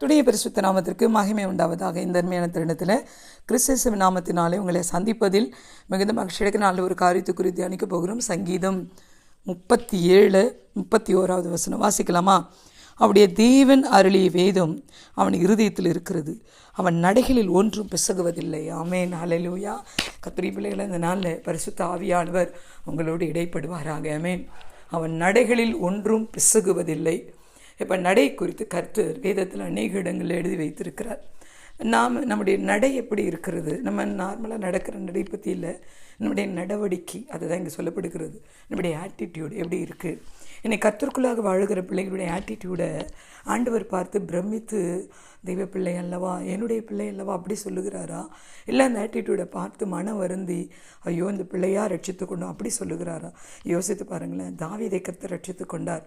துடைய பரிசுத்த நாமத்திற்கு மகிமை உண்டாவதாக இந்த அருமையான தருணத்தில் கிறிஸ்தவ நாமத்தினாலே உங்களை சந்திப்பதில் மிகுந்த மகிழ்ச்சி நல்ல ஒரு காரியத்தை குறித்து அணிக்க போகிறோம். சங்கீதம் முப்பத்தி ஏழு முப்பத்தி ஓராவது வசனம். வாசிக்கலாமா? அவருடைய தேவன் அருளிய வேதம் அவன் இருதயத்தில் இருக்கிறது. அவன் நடைகளில் ஒன்றும் பிசகுவதில்லை. ஆமேன். ஹalleluya. கத்திரி பிள்ளைகளை இந்த நாளில் பரிசுத்த ஆவியானவர் உங்களோடு இடைப்படுவாராக. ஆமேன். அவன் நடைகளில் ஒன்றும் பிசகுவதில்லை. இப்போ நடை குறித்து கர்த்தர் வேதத்தில் அநேக இடங்களில் எழுதி வைத்திருக்கிறார். நாம் நம்முடைய நடை எப்படி இருக்கிறது? நம்ம நார்மலாக நடக்கிற நடை பற்றி இல்லை. நம்முடைய நடவடிக்கை அதுதான் இங்கே சொல்லப்படுகிறது. நம்முடைய ஆட்டிடியூட் எப்படி இருக்குது என்னை கத்திற்குள்ளாக வாழுகிற பிள்ளைகளுடைய ஆட்டிடியூடை ஆண்டவர் பார்த்து பிரமித்து தெய்வ பிள்ளை அல்லவா? என்னுடைய பிள்ளை அல்லவா? அப்படி சொல்லுகிறாரா? இல்லை அந்த ஆட்டிடியூடை பார்த்து மனம் வருந்தி ஐயோ இந்த பிள்ளையாக ரட்சித்து கொண்டோம். அப்படி சொல்லுகிறாரா? யோசித்து பாருங்களேன் தாவீதை கர்த்தர் ரட்சித்து கொண்டார்.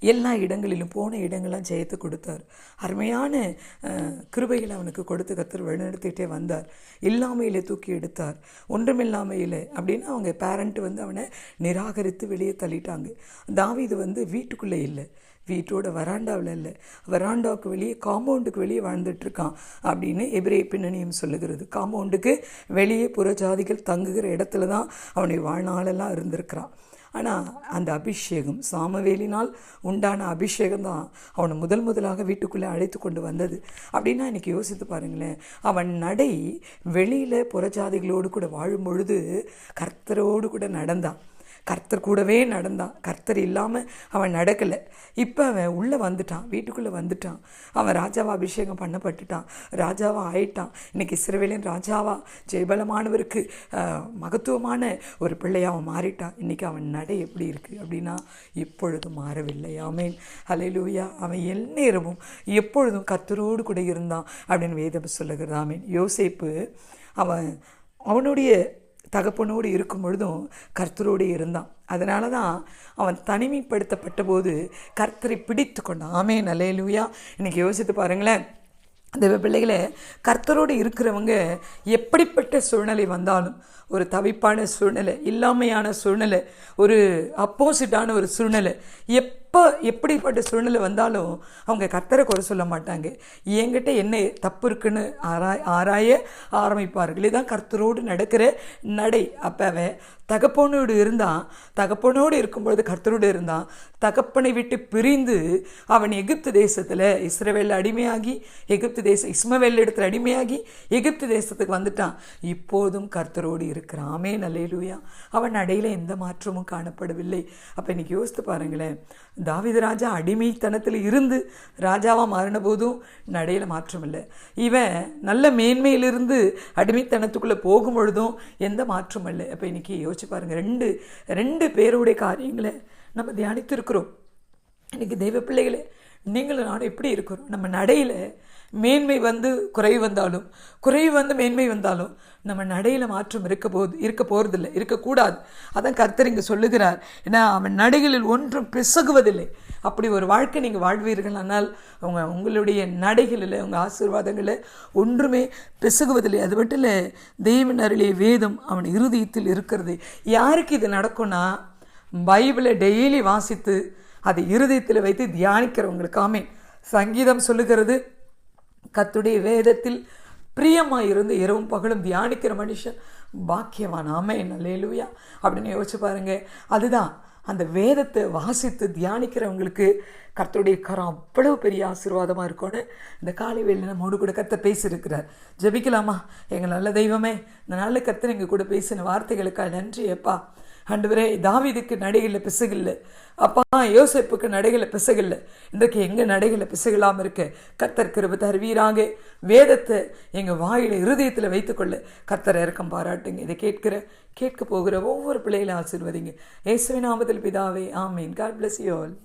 எல்லா இடங்களிலும் போன இடங்கள்லாம் ஜெயத்து கொடுத்தார். அருமையான அஹ், கிருபைகளை அவனுக்கு கொடுத்து கத்தர் வழிநடத்திட்டே வந்தார். இல்லாமையிலே தூக்கி எடுத்தார். ஒன்றுமில்லாமையில் அப்படின்னு அவங்க பேரண்ட் வந்து அவனை நிராகரித்து வெளியே தள்ளிட்டாங்க. தாவிது வந்து வீட்டுக்குள்ளே இல்லை. வீட்டோட வராண்டாவில் இல்லை. வராண்டாவுக்கு வெளியே காம்பவுண்டுக்கு வெளியே வாழ்ந்துட்டு இருக்கான் அப்படின்னு எபிரே பின்னணியும் சொல்லுகிறது. காம்பவுண்டுக்கு வெளியே புறஜாதிகள் தங்குகிற இடத்துல தான் அவனுடைய வாழ்நாளெல்லாம் இருந்திருக்கிறான். ஆனால் அந்த அபிஷேகம் சாமவேலினால் உண்டான அபிஷேகம் தான் அவனை முதல் முதலாக வீட்டுக்குள்ளே அழைத்து கொண்டு வந்தது. அப்படின்னா இன்னைக்கு யோசித்து பாருங்களேன் அவன் நடை வெளியில் புறஜாதிகளோடு கூட வாழும் பொழுது கர்த்தரோடு கூட நடந்தான். கர்த்தர் கூடவே நடந்தான். கர்த்தர் இல்லாமல் அவன் நடக்கலை. இப்போ அவன் உள்ளே வந்துட்டான். வீட்டுக்குள்ளே வந்துட்டான். அவன் ராஜாவாக அபிஷேகம் பண்ணப்பட்டுட்டான். ராஜாவாக ஆயிட்டான். இன்னைக்கு இஸ்ரவேலின் ராஜாவா ஜெயபலமானவருக்கு மகத்துவமான ஒரு பிள்ளையாக அவன் மாறிட்டான். இன்றைக்கி அவன் நடை எப்படி இருக்குது அப்படின்னா இப்பொழுதும் மாறவில்லை. ஆமேன். ஹalleluya. அவன் எந்நேரமும் எப்பொழுதும் கத்தரோடு கூட இருந்தான் அப்படின்னு வேதம் சொல்லுகிறது. ஆமேன். அவன் அவனுடைய தகப்பனோடு இருக்கும் பொழுதும் கர்த்தரோடு இருந்தான். அதனால தான் அவன் தனிமைப்படுத்தப்பட்ட போது கர்த்தரை பிடித்து கொண்டான். ஆமே நல்லேலூயா இன்னைக்கு யோசித்து பாருங்களேன். அந்த பிள்ளைகளை கர்த்தரோடு இருக்கிறவங்க எப்படிப்பட்ட சூழ்நிலை வந்தாலும் ஒரு தவிப்பான சூழ்நிலை இல்லாமையான சூழ்நிலை ஒரு அப்போசிட்டான ஒரு சூழ்நிலை எப் எப்போ எப்படிப்பட்ட சூழ்நிலை வந்தாலும் அவங்க கர்த்தரை குறை சொல்ல மாட்டாங்க. என்கிட்ட என்ன தப்பு இருக்குன்னு ஆராய் ஆராய ஆரம்பிப்பார்கள். இதுதான் கர்த்தரோடு நடக்கிற நடை. அப்போ அவன் தகப்பனோடு இருந்தான் தகப்பனோடு இருக்கும்பொழுது கர்த்தரோடு இருந்தான் தகப்பனை விட்டு பிரிந்து அவன் எகிப்து தேசத்தில் இஸ்ரவேலில் அடிமையாகி எகிப்து தேசம் இஸ்மவேல் இடத்துல அடிமையாகி எகிப்து தேசத்துக்கு வந்துட்டான். இப்போதும் கர்த்தரோடு இருக்கிறான். ஆமே நல்லேலூயா அவன் அடையில் எந்த மாற்றமும் காணப்படவில்லை. அப்போ இன்னைக்கு யோசித்து பாருங்களேன். தாவித ராஜா அடிமைத்தனத்தில் இருந்து ராஜாவாக மாறின போதும் நடையில் மாற்றம் இல்லை. இவன் நல்ல மேன்மையிலிருந்து அடிமைத்தனத்துக்குள்ளே போகும் பொழுதும் எந்த மாற்றமும் இல்லை. அப்போ இன்னைக்கு யோசிச்சு பாருங்க. ரெண்டு ரெண்டு பேருடைய காரியங்களை நம்ம தியானித்து இருக்கிறோம் இன்னைக்கு தெய்வ பிள்ளைகளே நீங்களும் நானும் எப்படி இருக்கிறோம்? நம்ம நடையில் மேன்மை வந்து குறைவு வந்தாலும் குறைவு வந்து மேன்மை வந்தாலும் நம்ம நடையில் மாற்றம் இருக்க போது இருக்க போகிறதில்லை இருக்கக்கூடாது. அதான் கர்த்தர் இங்கே சொல்லுகிறார். ஏன்னா அவன் நடைகளில் ஒன்றும் பிசகுவதில்லை. அப்படி ஒரு வாழ்க்கை நீங்கள் வாழ்வீர்கள் ஆனால் உங்க உங்களுடைய நடைகளில் உங்கள் ஆசீர்வாதங்களில் ஒன்றுமே பிசகுவதில்லை அது மட்டும் இல்லை தெய்வன் அருளிய வேதம் அவன் இருதயத்தில் இருக்கிறது. யாருக்கு இது நடக்கும்னா பைபிளை டெய்லி வாசித்து அதை இருதயத்தில் வைத்து தியானிக்கிறவங்களுக்காமே சங்கீதம் சொல்லுகிறது கத்துடைய வேதத்தில் பிரியமாக இருந்து இரவும் பகலும் தியானிக்கிற மனுஷன் பாக்கியவான். ஆமே லேலுவியா அப்படின்னு யோசிச்சு பாருங்க. அதுதான். அந்த வேதத்தை வாசித்து தியானிக்கிறவங்களுக்கு கர்த்தருடைய கரம் அவ்வளவு பெரிய ஆசீர்வாதமாக இருக்கும்னு இந்த காலை வேலையில் நம்மோடு கூட கர்த்தர் பேசியிருக்கிறார். ஜெபிக்கலாமா? எங்கள் நல்ல தெய்வமே இந்த நல்ல கர்த்தர் எங்கள் கூட பேசின வார்த்தைகளுக்காக நன்றி எப்பா ஆண்டவரே தாவிதுக்கு நடைகளில் பிசகில்லை. அப்பா யோசிப்புக்கு நடைகளில் பிசகில்லை. இன்றைக்கு எங்கள் நடைகளில் பிசகலாமல் இருக்க? கர்த்தர் கிருப தருவீராங்க. வேதத்தை எங்கள் வாயில் இருதயத்தில் வைத்துக்கொள்ள. கர்த்தர் இறக்கம் பாராட்டுங்க. இதை கேட்கிற கேட்க போகிற ஒவ்வொரு பிள்ளைகளையும் ஆசிர்வதிங்க. இயேசுவின் நாமத்தில் பிதாவே ஆமீன். God bless you all